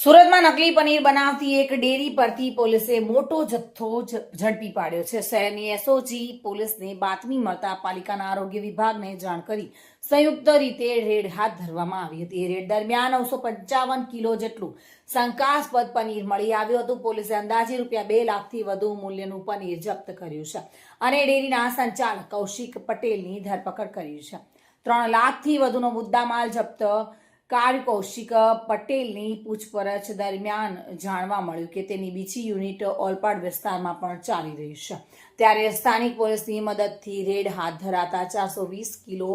સુરતમાં નકલી પનીર બનાવતી એક ડેરી પરથી પોલીસે મોટો જથ્થો ઝડપી પાડ્યો છે. શહેરની એસઓજી પોલીસને બાતમી મળતા પાલિકાના આરોગ્ય વિભાગને જાણ કરી સંયુક્ત રીતે રેડ હાથ ધરવામાં આવી હતી. રેડ દરમિયાન નવસો પંચાવન કિલો જેટલું શંકાસ્પદ પનીર મળી આવ્યું હતું. પોલીસે અંદાજે રૂપિયા બે લાખથી વધુ મૂલ્યનું પનીર જપ્ત કર્યું છે અને ડેરીના સંચાલક કૌશિક પટેલની ધરપકડ કરી છે. ત્રણ લાખથી વધુનો મુદ્દામાલ જપ્ત કાર કૌશિક પટેલની પૂછપરછ દરમિયાન જાણવા મળ્યું કે તેની બીજી યુનિટ ઓલપાડ વિસ્તારમાં પણ ચાલી રહી છે. ત્યારે સ્થાનિક પોલીસની મદદથી રેડ હાથ ધરાતા ચારસો વીસ કિલો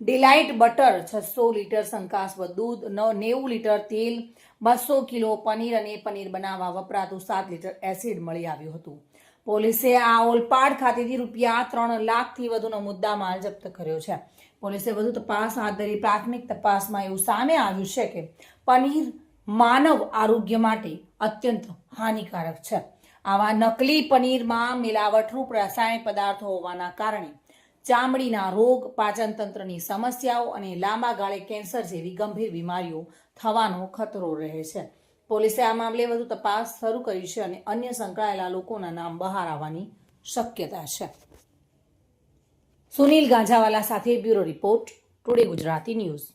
ડિલાઇટ બટર, છસો લીટર શંકાસ્પદ દૂધ નેવું લીટર તેલ, બસો કિલો પનીર અને પનીર બનાવવા વપરાતું સાત લીટર એસિડ મળી આવ્યું હતું. પોલીસે આ ઓલપાડ ખાતેથી રૂપિયા ત્રણ લાખથી વધુનો મુદ્દામાલ જપ્ત કર્યો છે. પોલીસે વધુ તપાસ હાથ ધરી પ્રાથમિક તપાસમાં એવું સામે આવ્યું છે કે પનીર માનવ આરોગ્ય માટે અત્યંત હાનિકારક છે. આવા નકલી પનીરમાં મિલાવટરૂપ રાસાયણિક પદાર્થો હોવાના કારણે ચામડીના રોગ, પાચન તંત્રની સમસ્યાઓ અને લાંબા ગાળે કેન્સર જેવી ગંભીર બીમારીઓ થવાનો ખતરો રહે છે. પોલીસે આ મામલે વધુ તપાસ શરૂ કરી છે અને અન્ય સંકળાયેલા લોકોના નામ બહાર આવવાની શક્યતા છે. સુનિલ ગાંજાવાલા સાથે bureau report, today Gujarati news.